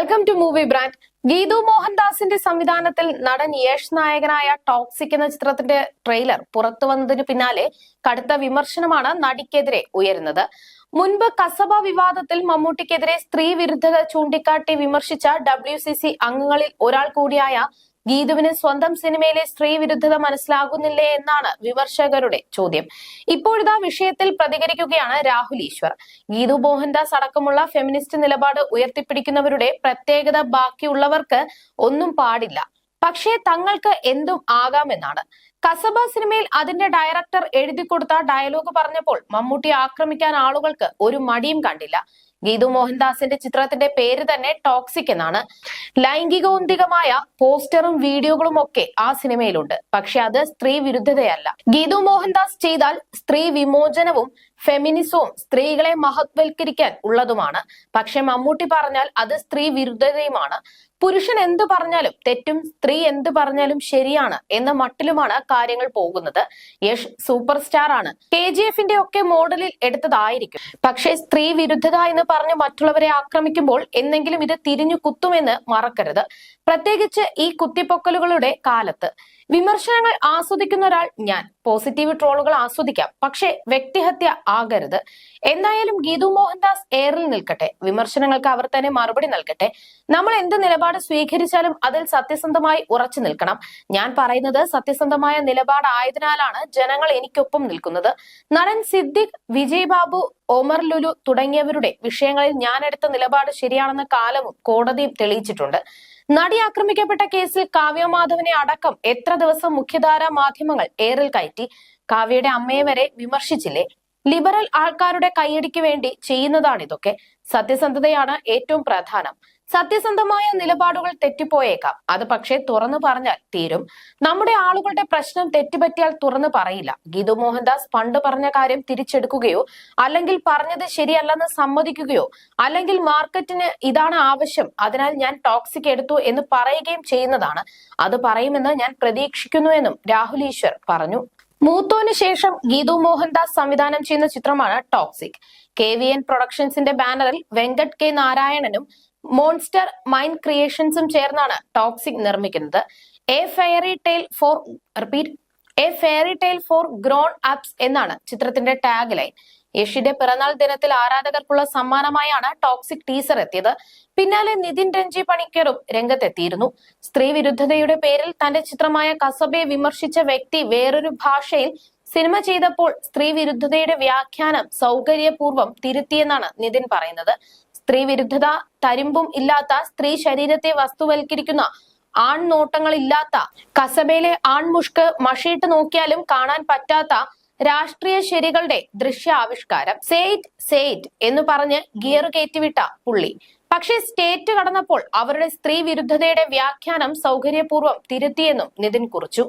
Welcome to movie brand Geethu മോഹൻദാസിന്റെ സംവിധാനത്തിൽ നടൻ യേഷ് നായകനായ ടോക്സിക് എന്ന ചിത്രത്തിന്റെ ട്രെയിലർ പുറത്തു വന്നതിന് പിന്നാലെ കടുത്ത വിമർശനമാണ് നടിക്കെതിരെ ഉയരുന്നത്. മുൻപ് കസബ വിവാദത്തിൽ മമ്മൂട്ടിക്കെതിരെ സ്ത്രീ വിരുദ്ധത ചൂണ്ടിക്കാട്ടി വിമർശിച്ച ഡബ്ല്യു അംഗങ്ങളിൽ ഒരാൾ കൂടിയായ ഗീതുവിന് സ്വന്തം സിനിമയിലെ സ്ത്രീ വിരുദ്ധത മനസ്സിലാകുന്നില്ലേ എന്നാണ് വിമർശകരുടെ ചോദ്യം. ഇപ്പോഴിതാ വിഷയത്തിൽ പ്രതികരിക്കുകയാണ് രാഹുൽ ഈശ്വർ. ഗീതു മോഹൻദാസ് അടക്കമുള്ള ഫെമിനിസ്റ്റ് നിലപാട് ഉയർത്തിപ്പിടിക്കുന്നവരുടെ പ്രത്യേകത ബാക്കിയുള്ളവർക്ക് ഒന്നും പാടില്ല. പക്ഷേ തങ്ങൾക്ക് എന്തും ആകാമെന്നാണ്. കസബ സിനിമയിൽ അതിന്റെ ഡയറക്ടർ എഴുതി കൊടുത്ത ഡയലോഗ് പറഞ്ഞപ്പോൾ മമ്മൂട്ടി ആക്രമിക്കാൻ ആളുകൾക്ക് ഒരു മടിയും കണ്ടില്ല. ഗീതു മോഹൻദാസിന്റെ ചിത്രത്തിന്റെ പേര് തന്നെ ടോക്സിക് എന്നാണ്. ലൈംഗികോന്തികമായ പോസ്റ്ററും വീഡിയോകളും ഒക്കെ ആ സിനിമയിലുണ്ട്. പക്ഷെ അത് സ്ത്രീ വിരുദ്ധതയല്ല. ഗീതു മോഹൻദാസ് ചെയ്താൽ സ്ത്രീ വിമോചനവും ഫെമിനിസവും സ്ത്രീകളെ മഹത്വൽക്കരിക്കാൻ ഉള്ളതുമാണ്. പക്ഷെ മമ്മൂട്ടി പറഞ്ഞാൽ അത് സ്ത്രീ വിരുദ്ധതയുമാണ്. പുരുഷൻ എന്ത് പറഞ്ഞാലും തെറ്റും സ്ത്രീ എന്ത് പറഞ്ഞാലും ശരിയാണ് എന്ന മട്ടിലുമാണ് കാര്യങ്ങൾ പോകുന്നത്. യഷ് സൂപ്പർ സ്റ്റാർ ആണ് കെ ജി എഫിന്റെ ഒക്കെ മോഡലിൽ എടുത്തതായിരിക്കും. പക്ഷേ സ്ത്രീ വിരുദ്ധത എന്ന് പറഞ്ഞ് മറ്റുള്ളവരെ ആക്രമിക്കുമ്പോൾ എന്തെങ്കിലും ഇത് തിരിഞ്ഞു കുത്തുമെന്ന് മറക്കരുത്. പ്രത്യേകിച്ച് ഈ കുത്തിപ്പൊക്കലുകളുടെ കാലത്ത്. വിമർശനങ്ങൾ ആസ്വദിക്കുന്ന ഒരാൾ ഞാൻ. പോസിറ്റീവ് ട്രോളുകൾ ആസ്വദിക്കാം. പക്ഷേ വ്യക്തിഹത്യ ആകരുത്. എന്തായാലും ഗീതു മോഹൻദാസ് എയറിൽ നിൽക്കട്ടെ. വിമർശനങ്ങൾക്ക് അവർ തന്നെ മറുപടി നൽകട്ടെ. നമ്മൾ എന്ത് നിലപാട് സ്വീകരിച്ചാലും അതിൽ സത്യസന്ധമായി ഉറച്ചു നിൽക്കണം. ഞാൻ പറയുന്നത് സത്യസന്ധമായ നിലപാടായതിനാലാണ് ജനങ്ങൾ എനിക്കൊപ്പം നിൽക്കുന്നത്. നടൻ സിദ്ദിഖ് വിജയ് ബാബു ഒമർ ലുലു തുടങ്ങിയവരുടെ വിഷയങ്ങളിൽ ഞാൻ എടുത്ത നിലപാട് ശരിയാണെന്ന് കാലവും കോടതിയും തെളിയിച്ചിട്ടുണ്ട്. നടി ആക്രമിക്കപ്പെട്ട കേസിൽ കാവ്യ മാധവനെ അടക്കം എത്ര ദിവസം മുഖ്യധാരാ മാധ്യമങ്ങൾ ഏറിൽ കയറ്റി. കാവ്യയുടെ അമ്മയെ വരെ വിമർശിച്ചില്ലേ? ലിബറൽ ആൾക്കാരുടെ കൈയടിക്ക് വേണ്ടി ചെയ്യുന്നതാണ് ഇതൊക്കെ സത്യസന്ധതയാണ് ഏറ്റവും പ്രധാനം. സത്യസന്ധമായ നിലപാടുകൾ തെറ്റിപ്പോയേക്കാം. അത് പക്ഷേ തുറന്നു പറഞ്ഞാൽ തീരും. നമ്മുടെ ആളുകളുടെ പ്രശ്നം തെറ്റുപറ്റിയാൽ തുറന്നു പറയില്ല. ഗീതു മോഹൻദാസ് പണ്ട് പറഞ്ഞ കാര്യം തിരിച്ചെടുക്കുകയോ അല്ലെങ്കിൽ പറഞ്ഞത് ശരിയല്ലെന്ന് സമ്മതിക്കുകയോ അല്ലെങ്കിൽ മാർക്കറ്റിന് ഇതാണ് ആവശ്യം അതിനാൽ ഞാൻ ടോക്സിക് എടുത്തു എന്ന് പറയുകയും ചെയ്യുന്നതാണ്. അത് പറയുമെന്ന് ഞാൻ പ്രതീക്ഷിക്കുന്നു എന്നും രാഹുൽ ഈശ്വർ പറഞ്ഞു. മൂത്തോന് ശേഷം ഗീതു മോഹൻദാസ് സംവിധാനം ചെയ്യുന്ന ചിത്രമാണ് ടോക്സിക്. കെ വി എൻ പ്രൊഡക്ഷൻസിന്റെ ബാനറിൽ വെങ്കട്ട് കെ നാരായണനും മോൺസ്റ്റർ മൈൻഡ് ക്രിയേഷൻസും ചേർന്നാണ് ടോക്സിക് നിർമ്മിക്കുന്നത്. A fairy tale for repeat a fairy tale for grown ups എന്നാണ് ചിത്രത്തിന്റെ ടാഗ് ലൈൻ യഷിന്റെ പിറന്നാൾ ദിനത്തിൽ ആരാധകർക്കുള്ള സമ്മാനമായാണ് ടോക്സിക് ടീസർ എത്തിയത്. പിന്നാലെ നിതിൻ രഞ്ജി പണിക്കറും രംഗത്തെത്തിയിരുന്നു. സ്ത്രീ വിരുദ്ധതയുടെ പേരിൽ തന്റെ ചിത്രമായ കസബയെ വിമർശിച്ച വ്യക്തി വേറൊരു ഭാഷയിൽ സിനിമ ചെയ്തപ്പോൾ സ്ത്രീ വിരുദ്ധതയുടെ വ്യാഖ്യാനം സൗകര്യപൂർവം തിരുത്തിയെന്നാണ് നിതിൻ പറയുന്നത്. സ്ത്രീ വിരുദ്ധത തരിമ്പും ഇല്ലാത്ത സ്ത്രീ ശരീരത്തെ വസ്തുവൽക്കരിക്കുന്ന ആൺനോട്ടങ്ങളില്ലാത്ത കസബയിലെ ആൺമുഷ്ക് മഷിയിട്ട് നോക്കിയാലും കാണാൻ പറ്റാത്ത രാഷ്ട്രീയ ശരികളുടെ ദൃശ്യ ആവിഷ്കാരം സേറ്റ് സേറ്റ് എന്ന് പറഞ്ഞ് ഗിയർ കയറ്റിവിട്ട പുള്ളി. പക്ഷേ സ്റ്റേറ്റ് കടന്നപ്പോൾ അവരുടെ സ്ത്രീ വിരുദ്ധതയുടെ വ്യാഖ്യാനം സൗകര്യപൂർവം തിരുത്തിയെന്നും നിതിൻ കുറിച്ചു.